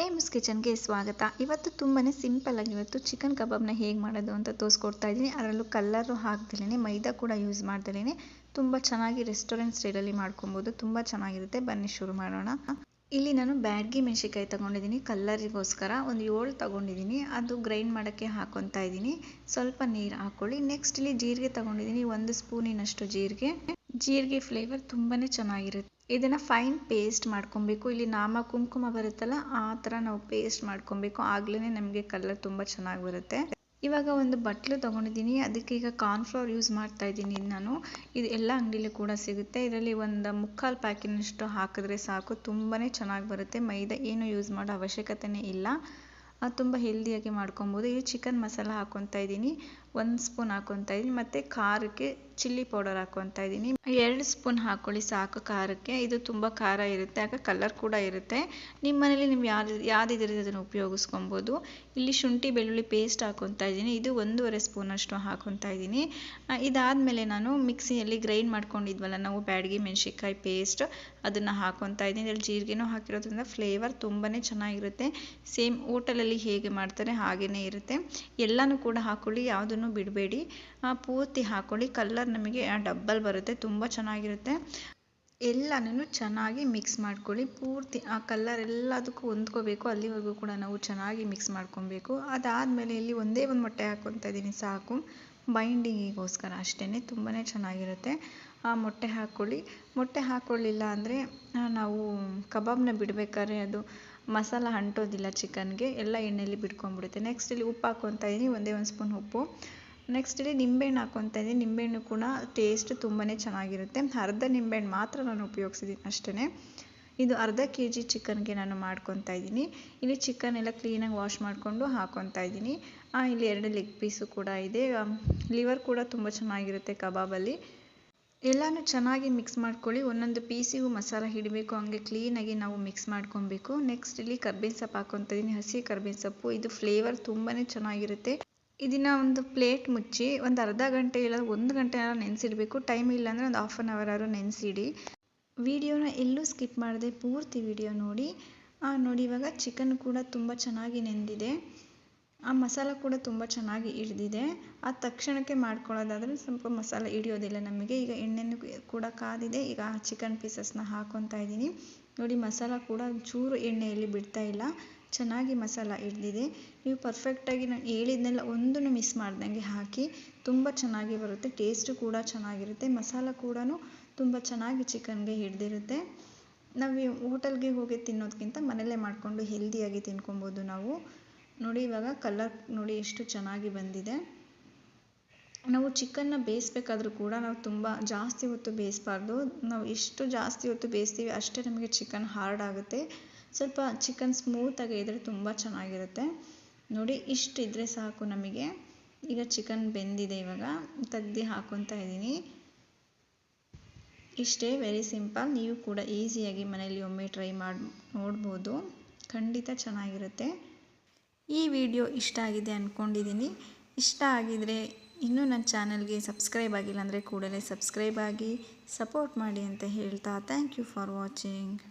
AIIMS ಕಿಚನ್ಗೆ ಸ್ವಾಗತ. ಇವತ್ತು ತುಂಬಾ ಆಗಿ ಇವತ್ತು ಚಿಕನ್ ಕಬಾಬ್ನ ಹೇಗೆ ಮಾಡೋದು ಅಂತ ತೋರಿಸ್ಕೊಡ್ತಾ ಇದ್ದೀನಿ. ಅದರಲ್ಲೂ ಕಲ್ಲರು ಹಾಕ್ದಲೇ ಮೈದಾ ಕೂಡ ಯೂಸ್ ಮಾಡ್ದಲೇ ತುಂಬ ಚೆನ್ನಾಗಿ ರೆಸ್ಟೋರೆಂಟ್ ಸ್ಟೈಲಲ್ಲಿ ಮಾಡ್ಕೊಬೋದು. ತುಂಬ ಚೆನ್ನಾಗಿರುತ್ತೆ. ಬನ್ನಿ ಶುರು ಮಾಡೋಣ. ಇಲ್ಲಿ ನಾನು ಬ್ಯಾಡ್ಗಿ ಮೆಣಸಿಕಾಯಿ ತೊಗೊಂಡಿದ್ದೀನಿ. ಕಲ್ಲರಿಗೋಸ್ಕರ ಒಂದು ಏಳು ತೊಗೊಂಡಿದ್ದೀನಿ. ಅದು ಗ್ರೈಂಡ್ ಮಾಡೋಕ್ಕೆ ಹಾಕೊತಾ ಇದ್ದೀನಿ. ಸ್ವಲ್ಪ ನೀರು ಹಾಕ್ಕೊಳ್ಳಿ ನೆಕ್ಸ್ಟ್ ಇಲ್ಲಿ ಜೀರಿಗೆ ತೊಗೊಂಡಿದ್ದೀನಿ. ಒಂದು ಸ್ಪೂನಿನಷ್ಟು ಜೀರಿಗೆ. ಜೀರಿಗೆ ಫ್ಲೇವರ್ ತುಂಬಾ ಚೆನ್ನಾಗಿರುತ್ತೆ. ಇದನ್ನು ಫೈನ್ ಪೇಸ್ಟ್ ಮಾಡ್ಕೊಬೇಕು. ಇಲ್ಲಿ ನಾಮ ಕುಂಕುಮ ಬರುತ್ತಲ್ಲ, ಆ ಥರ ನಾವು ಪೇಸ್ಟ್ ಮಾಡ್ಕೊಬೇಕು. ಆಗ್ಲೇ ನಮಗೆ ಕಲರ್ ತುಂಬ ಚೆನ್ನಾಗಿ ಬರುತ್ತೆ. ಇವಾಗ ಒಂದು ಬಟ್ಲು ತೊಗೊಂಡಿದ್ದೀನಿ. ಅದಕ್ಕೆ ಈಗ ಕಾರ್ನ್ಫ್ಲವರ್ ಯೂಸ್ ಮಾಡ್ತಾ ಇದ್ದೀನಿ ನಾನು. ಇದು ಎಲ್ಲ ಅಂಗಡಿಲಿ ಕೂಡ ಸಿಗುತ್ತೆ. ಇದರಲ್ಲಿ ಒಂದು ಮುಕ್ಕಾಲು ಪ್ಯಾಕಿನಷ್ಟು ಹಾಕಿದ್ರೆ ಸಾಕು. ತುಂಬಾ ಚೆನ್ನಾಗಿ ಬರುತ್ತೆ. ಮೈದಾ ಏನು ಯೂಸ್ ಮಾಡೋ ಅವಶ್ಯಕತೆನೇ ಇಲ್ಲ. ತುಂಬ ಹೆಲ್ದಿಯಾಗಿ ಮಾಡ್ಕೊಬೋದು. ಇದು ಚಿಕನ್ ಮಸಾಲ ಹಾಕ್ಕೊತಾ ಇದ್ದೀನಿ. ಒಂದು ಸ್ಪೂನ್ ಹಾಕ್ಕೊತಾ ಇದ್ದೀನಿ. ಮತ್ತು ಖಾರಕ್ಕೆ ಚಿಲ್ಲಿ ಪೌಡರ್ ಹಾಕ್ಕೊತಾ ಇದ್ದೀನಿ. ಎರಡು ಸ್ಪೂನ್ ಹಾಕೊಳ್ಳಿ ಸಾಕು ಖಾರಕ್ಕೆ. ಇದು ತುಂಬ ಖಾರ ಇರುತ್ತೆ ಆಗ ಕಲರ್ ಕೂಡ ಇರುತ್ತೆ. ನಿಮ್ಮ ಮನೇಲಿ ನೀವು ಯಾವ್ದು ಯಾವುದಿದ್ರೆ ಅದನ್ನು ಉಪಯೋಗಿಸ್ಕೊಬೋದು. ಇಲ್ಲಿ ಶುಂಠಿ, ಬೆಳ್ಳುಳ್ಳಿ ಪೇಸ್ಟ್ ಹಾಕೊತಾ ಇದ್ದೀನಿ. ಇದು ಒಂದೂವರೆ ಸ್ಪೂನಷ್ಟು ಹಾಕೊತಾ ಇದ್ದೀನಿ. ಇದಾದಮೇಲೆ ನಾನು ಮಿಕ್ಸಿಯಲ್ಲಿ ಗ್ರೈಂಡ್ ಮಾಡ್ಕೊಂಡಿದ್ವಲ್ಲ, ನಾವು ಬ್ಯಾಡಗಿ ಮೆಣಸಿಕಾಯಿ ಪೇಸ್ಟ್ ಅದನ್ನು ಹಾಕೊತಾ ಇದ್ದೀನಿ. ಇದರಲ್ಲಿ ಜೀರಿಗೆನೂ ಹಾಕಿರೋದ್ರಿಂದ ಫ್ಲೇವರ್ ತುಂಬಾ ಚೆನ್ನಾಗಿರುತ್ತೆ. ಸೇಮ್ ಹೋಟೆಲಲ್ಲಿ ಹೇಗೆ ಮಾಡ್ತಾರೆ ಹಾಗೆಯೇ ಇರುತ್ತೆ. ಎಲ್ಲನೂ ಕೂಡ ಹಾಕೊಳ್ಳಿ ಯಾವುದನ್ನು ಬಿಡಬೇಡಿ. ಪೂರ್ತಿ ಹಾಕೊಳ್ಳಿ ಕಲರ್ ನಮಗೆ ಡಬ್ಬಲ್ ಬರುತ್ತೆ, ತುಂಬ ಚೆನ್ನಾಗಿರುತ್ತೆ. ಎಲ್ಲನೂ ಚೆನ್ನಾಗಿ ಮಿಕ್ಸ್ ಮಾಡ್ಕೊಳ್ಳಿ. ಪೂರ್ತಿ ಆ ಕಲ್ಲರ್ ಎಲ್ಲದಕ್ಕೂ ಹೊಂದ್ಕೋಬೇಕು. ಅಲ್ಲಿವರೆಗೂ ಕೂಡ ನಾವು ಚೆನ್ನಾಗಿ ಮಿಕ್ಸ್ ಮಾಡ್ಕೊಬೇಕು. ಅದಾದಮೇಲೆ ಇಲ್ಲಿ ಒಂದೇ ಒಂದು ಮೊಟ್ಟೆ ಹಾಕ್ಕೊತಾ ಇದ್ದೀನಿ, ಸಾಕು. ಬೈಂಡಿಂಗಿಗೋಸ್ಕರ ಅಷ್ಟೇ ತುಂಬಾ ಚೆನ್ನಾಗಿರುತ್ತೆ. ಆ ಮೊಟ್ಟೆ ಹಾಕ್ಕೊಳ್ಳಿ. ಮೊಟ್ಟೆ ಹಾಕ್ಕೊಳ್ಳಿಲ್ಲ ಅಂದರೆ ನಾವು ಕಬಾಬ್ನ ಬಿಡಬೇಕಾದ್ರೆ ಅದು ಮಸಾಲ ಅಂಟೋದಿಲ್ಲ ಚಿಕನ್ಗೆ ಎಲ್ಲ ಎಣ್ಣೆಯಲ್ಲಿ ಬಿಡ್ಕೊಂಡ್ಬಿಡುತ್ತೆ ನೆಕ್ಸ್ಟ್ ಇಲ್ಲಿ ಉಪ್ಪು ಹಾಕ್ಕೊತಾ ಇದ್ದೀನಿ, ಒಂದೇ ಒಂದು ಸ್ಪೂನ್ ಉಪ್ಪು. ನೆಕ್ಸ್ಟ್ ಇಲ್ಲಿ ನಿಂಬೆಹಣ್ಣು ಹಾಕ್ಕೊತಾ ಇದ್ದೀನಿ. ನಿಂಬೆಹಣ್ಣು ಕೂಡ ಟೇಸ್ಟ್ ತುಂಬಾ ಚೆನ್ನಾಗಿರುತ್ತೆ. ಅರ್ಧ ನಿಂಬೆಹಣ್ಣು ಮಾತ್ರ ನಾನು ಉಪಯೋಗಿಸಿದ್ದೀನಿ ಅಷ್ಟೇ ಇದು ಅರ್ಧ ಕೆ ಜಿ ಚಿಕನ್ಗೆ ನಾನು ಮಾಡ್ಕೊತಾ ಇದ್ದೀನಿ. ಇಲ್ಲಿ ಚಿಕನ್ ಎಲ್ಲ ಕ್ಲೀನಾಗಿ ವಾಶ್ ಮಾಡಿಕೊಂಡು ಹಾಕ್ಕೊತಾ ಇದ್ದೀನಿ. ಇಲ್ಲಿ ಎರಡು ಲೆಗ್ ಪೀಸು ಕೂಡ ಇದೆ. ಲಿವರ್ ಕೂಡ ತುಂಬ ಚೆನ್ನಾಗಿರುತ್ತೆ ಕಬಾಬಲ್ಲಿ. ಎಲ್ಲನೂ ಚೆನ್ನಾಗಿ ಮಿಕ್ಸ್ ಮಾಡ್ಕೊಳ್ಳಿ. ಒಂದೊಂದು ಪೀಸಿಗೂ ಮಸಾಲ ಹಿಡಬೇಕು, ಹಂಗೆ ಕ್ಲೀನಾಗಿ ನಾವು ಮಿಕ್ಸ್ ಮಾಡ್ಕೊಬೇಕು. ನೆಕ್ಸ್ಟ್ ಇಲ್ಲಿ ಕರ್ಬೇವಿನ ಸೊಪ್ಪು ಹಾಕ್ಕೊತಾ ಇದ್ದೀನಿ. ಹಸಿ ಕರ್ಬೇವಿನ ಸೊಪ್ಪು. ಇದು ಫ್ಲೇವರ್ ತುಂಬಾ ಚೆನ್ನಾಗಿರುತ್ತೆ. ಇದನ್ನು ಒಂದು ಪ್ಲೇಟ್ ಮುಚ್ಚಿ ಒಂದು ಅರ್ಧ ಗಂಟೆ ಇಲ್ಲ ಒಂದು ಗಂಟೆ ಏನಾದ್ರು ನೆನೆಸಿಡಬೇಕು. ಟೈಮ್ ಇಲ್ಲ ಅಂದರೆ ಒಂದು ಹಾಫ್ ಆನ್ ಅವರ್ ಆರು ನೆನೆಸಿಡಿ. ವಿಡಿಯೋನ ಎಲ್ಲೂ ಸ್ಕಿಪ್ ಮಾಡದೆ, ಪೂರ್ತಿ ವಿಡಿಯೋ ನೋಡಿ. ನೋಡಿ, ಇವಾಗ ಚಿಕನ್ ಕೂಡ ತುಂಬ ಚೆನ್ನಾಗಿ ನೆಂದಿದೆ. ಆ ಮಸಾಲ ಕೂಡ ತುಂಬ ಚೆನ್ನಾಗಿ ಹಿಡಿದಿದೆ. ಆ ತಕ್ಷಣಕ್ಕೆ ಮಾಡ್ಕೊಳ್ಳೋದಾದರೆ ಸ್ವಲ್ಪ ಮಸಾಲ ಹಿಡಿಯೋದಿಲ್ಲ ನಮಗೆ. ಈಗ ಎಣ್ಣೆನೂ ಕೂಡ ಕಾದಿದೆ. ಈಗ ಚಿಕನ್ ಪೀಸಸ್ನ ಹಾಕೊತಾ ಇದ್ದೀನಿ. ನೋಡಿ, ಮಸಾಲ ಕೂಡ ಚೂರು ಎಣ್ಣೆಯಲ್ಲಿ ಬಿಡ್ತಾ ಇಲ್ಲ. ಚೆನ್ನಾಗಿ ಮಸಾಲ ಹಿಡ್ದಿದೆ. ನೀವು ಪರ್ಫೆಕ್ಟಾಗಿ ನಾನು ಹೇಳಿದ್ನೆಲ್ಲ ಒಂದನ್ನು ಮಿಸ್ ಮಾಡ್ದಂಗೆ ಹಾಕಿ ತುಂಬ ಚೆನ್ನಾಗಿ ಬರುತ್ತೆ. ಟೇಸ್ಟು ಕೂಡ ಚೆನ್ನಾಗಿರುತ್ತೆ. ಮಸಾಲ ಕೂಡ ತುಂಬ ಚೆನ್ನಾಗಿ ಚಿಕನ್ಗೆ ಹಿಡ್ದಿರುತ್ತೆ. ನಾವು ಹೋಟೆಲ್ಗೆ ಹೋಗಿ ತಿನ್ನೋದಕ್ಕಿಂತ ಮನೆಯಲ್ಲೇ ಮಾಡಿಕೊಂಡು ಹೆಲ್ದಿಯಾಗಿ ತಿನ್ಕೊಬೋದು ನಾವು. ನೋಡಿ ಇವಾಗ ಕಲರ್ ನೋಡಿ ಎಷ್ಟು ಚೆನ್ನಾಗಿ ಬಂದಿದೆ. ನಾವು ಚಿಕನ್ನ ಬೇಯಿಸ್ಬೇಕಾದ್ರೂ ಕೂಡ ನಾವು ತುಂಬ ಜಾಸ್ತಿ ಹೊತ್ತು ಬೇಯಿಸ್ಬಾರ್ದು. ನಾವು ಎಷ್ಟು ಜಾಸ್ತಿ ಹೊತ್ತು ಬೇಯಿಸ್ತೀವಿ ಅಷ್ಟೇ ನಮಗೆ ಚಿಕನ್ ಹಾರ್ಡ್ ಆಗುತ್ತೆ. ಸ್ವಲ್ಪ ಚಿಕನ್ ಸ್ಮೂತಾಗಿ ಇದ್ದರೆ ತುಂಬ ಚೆನ್ನಾಗಿರುತ್ತೆ. ನೋಡಿ, ಇಷ್ಟು ಇದ್ದರೆ ಸಾಕು ನಮಗೆ. ಈಗ ಚಿಕನ್ ಬೆಂದಿದೆ ಇವಾಗ. ತೆಗ್ದು ಹಾಕೊತಾ ಇದ್ದೀನಿ. ಇಷ್ಟೇ ವೆರಿ ಸಿಂಪಲ್ ನೀವು ಕೂಡ ಈಸಿಯಾಗಿ ಮನೆಯಲ್ಲಿ ಒಮ್ಮೆ ಟ್ರೈ ಮಾಡಿ, ನೋಡ್ಬೋದು. ಖಂಡಿತ ಚೆನ್ನಾಗಿರುತ್ತೆ. ಈ ವಿಡಿಯೋ ಇಷ್ಟ ಆಗಿದೆ ಅಂದ್ಕೊಂಡಿದ್ದೀನಿ ಇಷ್ಟ ಆಗಿದರೆ ಇನ್ನೂ ನನ್ನ ಚಾನಲ್ಗೆ ಸಬ್ಸ್ಕ್ರೈಬ್ ಆಗಿಲ್ಲ ಅಂದರೆ ಕೂಡಲೇ ಸಬ್ಸ್ಕ್ರೈಬ್ ಆಗಿ ಸಪೋರ್ಟ್ ಮಾಡಿ ಅಂತ ಹೇಳ್ತಾ ಥ್ಯಾಂಕ್ ಯು ಫಾರ್ ವಾಚಿಂಗ್